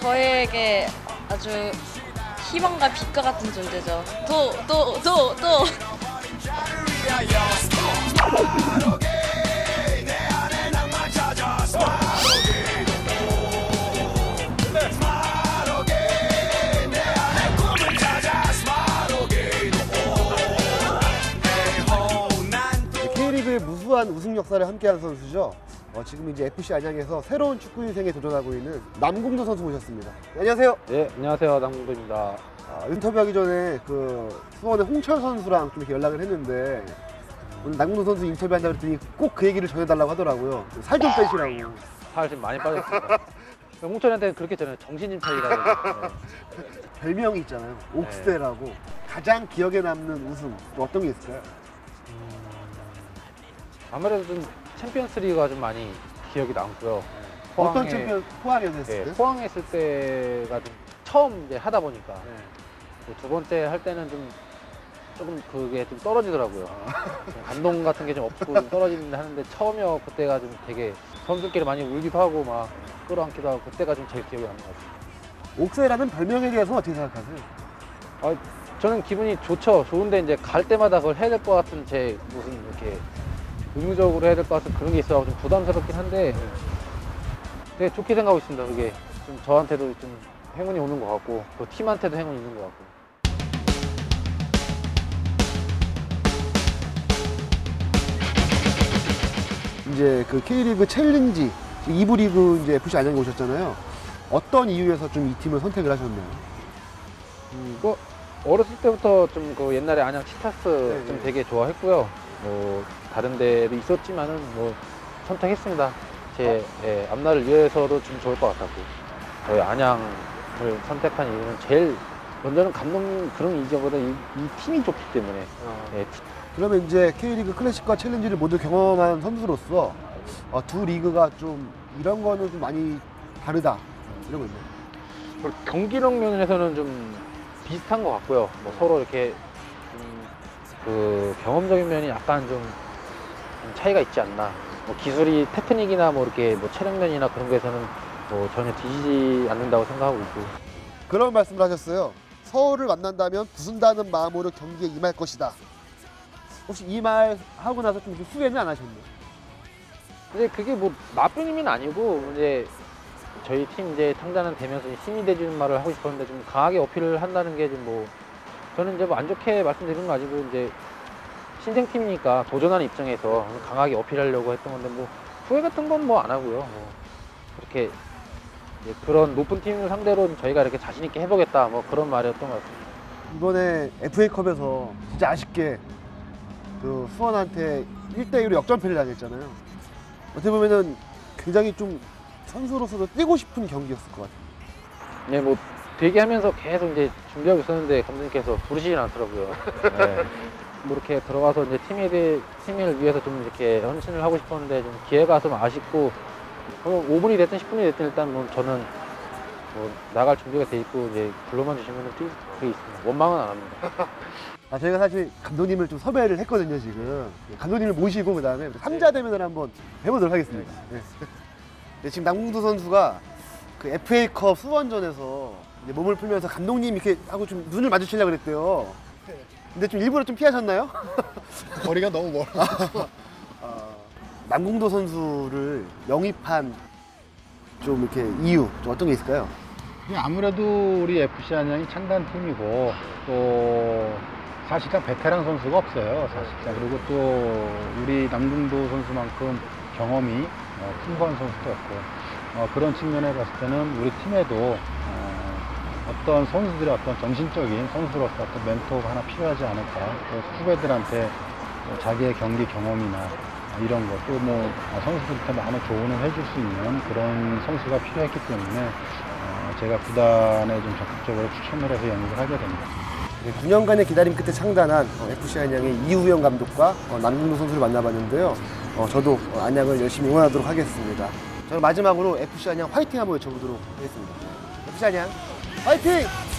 저에게 아주 희망과 빛과 같은 존재죠. 도, 도, 도, 도. 우승 역사를 함께한 선수죠. 어, 지금 이제 FC 안양에서 새로운 축구 인생에 도전하고 있는 남궁도 선수 모셨습니다. 네, 안녕하세요. 네, 안녕하세요. 남궁도입니다. 아, 인터뷰하기 전에 그 수원의 홍철 선수랑 좀 이렇게 연락을 했는데 오늘 남궁도 선수 인터뷰한다 그랬더니 꼭 그 얘기를 전해달라고 하더라고요. 살 좀 빼시라고. 살 지금 많이 빠졌습니다. 홍철한테 그렇게 전에 정신 좀 차리라고. 네. 별명이 있잖아요. 옥스테라고. 가장 기억에 남는 우승 또 어떤 게 있을까요? 아무래도 좀 챔피언스 리그가 좀 많이 기억이 남고요. 어떤 포항에- 챔피언 포항에서 했을 네, 때? 포항에 있을 때가 좀 처음 이제 하다 보니까 네. 또두 번째 할 때는 좀 조금 그게 좀 떨어지더라고요. 좀 감동 같은 게 좀 없고 좀 떨어지는데 하는데 처음이요 그때가 좀 되게 선수들끼리 많이 울기도 하고 막 끌어안기도 하고 그때가 좀 제일 기억에 남는 것 같아요. 옥세라는 별명에 대해서 어떻게 생각하세요? 아, 저는 기분이 좋죠. 좋은데 이제 갈 때마다 그걸 해야 될 것 같은 제 무슨 이렇게 의무적으로 해야 될 것 같은 그런 게 있어서 좀 부담스럽긴 한데 되게 좋게 생각하고 있습니다. 그게 좀 저한테도 좀 행운이 오는 것 같고 또 팀한테도 행운이 있는 것 같고. 이제 그 K리그 챌린지 2부 리그 이제 FC 안양에 오셨잖아요. 어떤 이유에서 좀 이 팀을 선택을 하셨나요? 음, 이거 어렸을 때부터 좀 그 옛날에 안양 치타스 네, 좀 네. 되게 좋아했고요. 뭐 다른 데도 있었지만은 뭐 선택했습니다. 제 예, 앞날을 위해서도 좀 좋을 것 같았고 저희 안양을 선택한 이유는 제일 먼저는 감독님 그런 이제보다 이, 이 팀이 좋기 때문에 예, 티- 그러면 이제 K리그 클래식과 챌린지를 모두 경험한 선수로서 어, 두 리그가 좀 이런 거는 좀 많이 다르다 이런 거 있나요? 경기력 면에서는 좀 비슷한 것 같고요. 뭐 서로 이렇게 좀 그 경험적인 면이 약간 좀, 좀 차이가 있지 않나. 뭐 기술이 테크닉이나 뭐 이렇게 뭐 체력면이나 그런 거에서는 뭐 전혀 뒤지지 않는다고 생각하고 있고. 그런 말씀을 하셨어요. 서울을 만난다면 부순다는 마음으로 경기에 임할 것이다. 혹시 이 말 하고 나서 좀 후회는 안 하셨나요? 근데 그게 뭐 나쁜 의미는 아니고 이제 저희 팀 이제 창단은 되면서 힘이 되주는 말을 하고 싶었는데 좀 강하게 어필을 한다는 게 좀뭐 저는 이제 뭐 안 좋게 말씀드리는 거 아니고 이제 신생팀이니까 도전하는 입장에서 강하게 어필하려고 했던 건데 뭐 후회 같은 건 뭐 안 하고요. 뭐 그렇게 그런 높은 팀을 상대로 저희가 이렇게 자신 있게 해보겠다 뭐 그런 말이었던 것 같습니다. 이번에 FA컵에서 진짜 아쉽게 그 수원한테 1대1로 역전패를 당했잖아요. 어떻게 보면은 굉장히 좀 선수로서도 뛰고 싶은 경기였을 것 같아요. 네, 뭐 되게 하면서 계속 이제 준비하고 있었는데 감독님께서 부르시진 않더라고요. 네. 뭐 이렇게 들어가서 이제 팀에 대해 팀을 위해서 좀 이렇게 헌신을 하고 싶었는데 좀 기회가 좀 아쉽고 뭐 5분이 됐든 10분이 됐든 일단 뭐 저는 뭐 나갈 준비가 돼 있고 이제 불러만 주시면 뛸 그게 있습니다. 원망은 안 합니다. 아, 저희가 사실 감독님을 좀 섭외를 했거든요, 지금. 감독님을 모시고 그 다음에 삼자 대면을 한번 해보도록 하겠습니다. 네. 네, 지금 남궁도 선수가 그 FA컵 수원전에서 이제 몸을 풀면서 감독님 이렇게 하고 좀 눈을 마주치려고 그랬대요. 근데 좀 일부러 좀 피하셨나요? 거리가 너무 멀어. 남궁도 선수를 영입한 좀 이렇게 이유 좀 어떤 게 있을까요? 아무래도 우리 FC 안양이 창단 팀이고 또 사실상 베테랑 선수가 없어요. 사실상 그리고 또 우리 남궁도 선수만큼 경험이 어, 풍부한 선수도 없고 어, 그런 측면에 봤을 때는 우리 팀에도 어, 어떤 선수들의 어떤 정신적인 선수로서 어떤 멘토가 하나 필요하지 않을까. 또 후배들한테 또 자기의 경기 경험이나 이런 것, 또뭐 선수들한테 많은 조언을 해줄 수 있는 그런 선수가 필요했기 때문에 어, 제가 구단에 좀 적극적으로 추천을 해서 영입을 하게 됩니다. 9년간의 기다림 끝에 창단한 어, FC 안양의 이우영 감독과 어, 남궁도 선수를 만나봤는데요. 어, 저도 어, 안양을 열심히 응원하도록 하겠습니다. 저는 마지막으로 FC 안양 화이팅 한번 외쳐보도록 하겠습니다. FC 안양 화이팅!